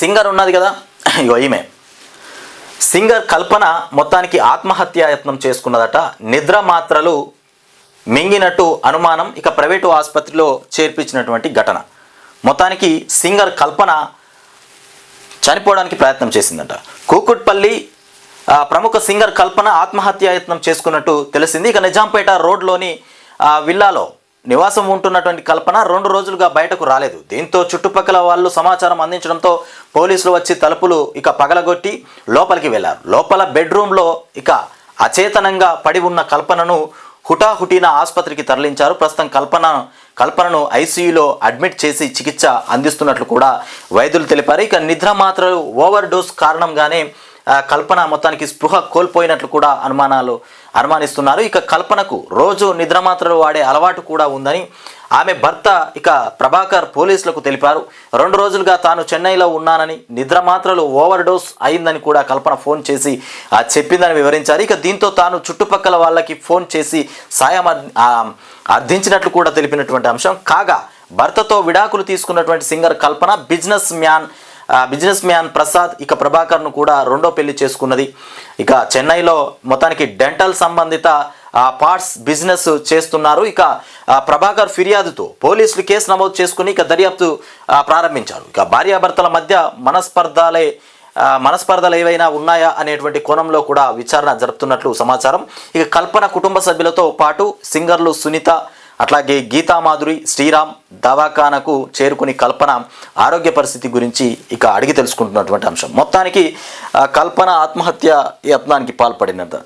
Singer ఉన్నది కదా? ఇగో ఈమె. సింగర్ కల్పన మొత్తానికి ఆత్మహత్యాయత్నం చేసుకున్నదట. నిద్ర మాత్రలు మింగినట్టు అనుమానం ఇక ప్రైవేటు ఆసుపత్రిలో చేర్పించినటువంటి ఘటన. మొత్తానికి సింగర్ కల్పన చనిపోవడానికి ప్రయత్నం చేసిందట. కూకుట్పల్లి ప్రముఖ సింగర్ కల్పన ఆత్మహత్యాయత్నం చేసుకున్నట్టు తెలిసింది. ఇక నిజాంపేట రోడ్లోని విల్లాలో నివాసం ఉంటున్నటువంటి కల్పన రెండు రోజులుగా బయటకు రాలేదు. దీంతో చుట్టుపక్కల వాళ్ళు సమాచారం అందించడంతో పోలీసులు వచ్చి తలుపులు ఇక పగలగొట్టి లోపలికి వెళ్ళారు లోపల బెడ్రూమ్లో ఇక అచేతనంగా పడి ఉన్న కల్పనను హుటాహుటిన ఆసుపత్రికి తరలించారు. ప్రస్తుతం కల్పన కల్పనను ఐసీయూలో అడ్మిట్ చేసి చికిత్స అందిస్తున్నట్లు కూడా వైద్యులు తెలిపారు. ఇక నిద్ర మాత్రలు ఓవర్ డోస్ కారణంగానే కల్పన మొత్తానికి స్పృహ కోల్పోయినట్లు కూడా అనుమానాలు అనుమానిస్తున్నారు. ఇక కల్పనకు రోజు నిద్ర మాత్రలు వాడే అలవాటు కూడా ఉందని ఆమె భర్త ఇక ప్రభాకర్ పోలీసులకు తెలిపారు. రెండు రోజులుగా తాను చెన్నైలో ఉన్నానని నిద్ర మాత్రలు ఓవర్ డోస్ అయిందని కూడా కల్పన ఫోన్ చేసి చెప్పిందని వివరించారు. ఇక దీంతో తాను చుట్టుపక్కల వాళ్ళకి ఫోన్ చేసి సాయం అర్థించినట్లు కూడా తెలిపినటువంటి అంశం. కాగా భర్తతో విడాకులు తీసుకున్నటువంటి singer Kalpana businessman businessman Prasad ఇక ప్రభాకర్ను కూడా రెండో పెళ్ళి చేసుకున్నది. ఇక చెన్నైలో మొత్తానికి డెంటల్ సంబంధిత పార్ట్స్ బిజినెస్ చేస్తున్నారు. ఇక ప్రభాకర్ ఫిర్యాదుతో పోలీసులు కేసు నమోదు చేసుకుని ఇక దర్యాప్తు ప్రారంభించారు. ఇక భార్యాభర్తల మధ్య మనస్పర్ధాలే మనస్పర్ధలు ఏవైనా ఉన్నాయా అనేటువంటి కోణంలో కూడా విచారణ జరుపుతున్నట్లు సమాచారం. ఇక కల్పన కుటుంబ సభ్యులతో పాటు సింగర్లు సునీత అట్లాగే గీతామాధురి శ్రీరామ్ దవాఖానకు చేరుకుని కల్పన ఆరోగ్య పరిస్థితి గురించి ఇక అడిగి తెలుసుకుంటున్నటువంటి అంశం. మొత్తానికి కల్పన ఆత్మహత్య యత్నానికి పాల్పడినంత.